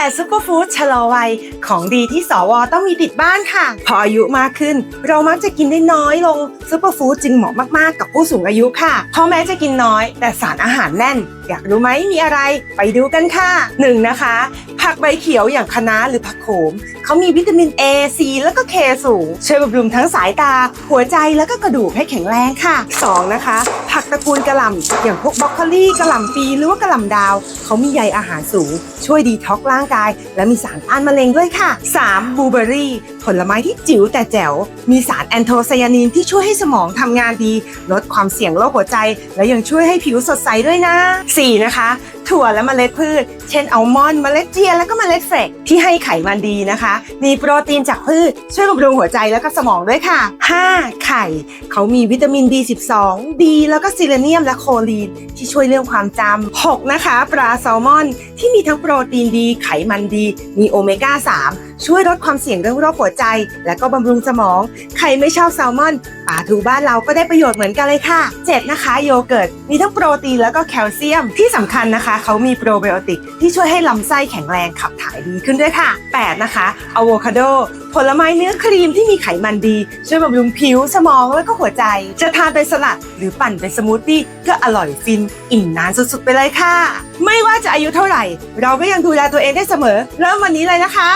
8ซุปเปอร์ฟู้ดชะลอวัย ของดีที่สวต้องมีติดบ้านค่ะ พออายุมากขึ้น เรามักจะกินได้น้อยลงซุปเปอร์ฟู้ดจึงเหมาะมากๆ กับผู้สูงอายุค่ะเพราะแม้จะกินน้อย แต่สารอาหารแน่น อยากรู้ไหมมีอะไร ไปดูกันค่ะหนึ่งนะคะ ผักใบเขียวอย่างคะน้าหรือผักโขมเขามีวิตามิน A C แล้วก็ K สูงช่วยบำรุงทั้งสายตา หัวใจแล้วก็กระดูกให้แข็งแรงค่ะ 2. นะคะผักตระกูลกระหล่ำอย่างพวกบรอกโคลี่กระหล่ำปีหรือว่ากระหล่ำดาว เขามีใยอาหารสูง ช่วยดีท็อกร่างกาย และมีสารต้านมะเร็งด้วยค่ะ 3. บลูเบอรี่ผลไม้ที่จิ๋วแต่แจ๋ว มีสารแอนโทไซยานินที่ช่วยให้สมองทำงานดี ลดความเสี่ยงโรคหัวใจ และยังช่วยให้ผิวสดใสด้วยนะ 4. นะคะ ถั่วและเมล็ดพืช เช่นอัลมอนด์เมล็ดเจีย และก็เมล็ดเฟรกที่ให้ไขมันดีนะคะ มีโปรตีนจากพืช ช่วยบำรุงหัวใจและก็สมองด้วยค่ะ 5. ไข่ เขามีวิตามิน B12 D แล้วก็ซิเลเนียมและโคลีน ที่ช่วยเรื่องความจำ 6. นะคะ ปลาแซลมอน ที่มีทั้งโปรตีนดี ไขมันดี มีโอเมก้า 3 ช่วยลดความเสี่ยงเรื่องโรคหัวใจ และก็บำรุงสมอง ใครไม่ชอบแซลมอนปลาทูบ้านเราก็ได้ประโยชน์เหมือนกันเลยค่ะ 7. นะคะ โยเกิร์ต มีทั้งโปรตีนแล้วก็แคลเซียม ที่สำคัญนะคะ เขามีโปรไบโอติกที่ช่วยให้ลำไส้แข็งแรงขับถ่ายดีขึ้นด้วยค่ะ 8. นะคะอะโวคาโดผลไม้เนื้อครีมที่มีไขมันดี ช่วยบำรุงผิวสมองแล้วก็หัวใจ จะทานเป็นสลัด หรือปั่นเป็นสมูทตี้ก็อร่อยฟิน อิ่มนานสุดๆไปเลยค่ะ ไม่ว่าจะอายุเท่าไหร่ เราก็ยังดูแลตัวเองได้เสมอ เริ่มวันนี้เลยนะคะ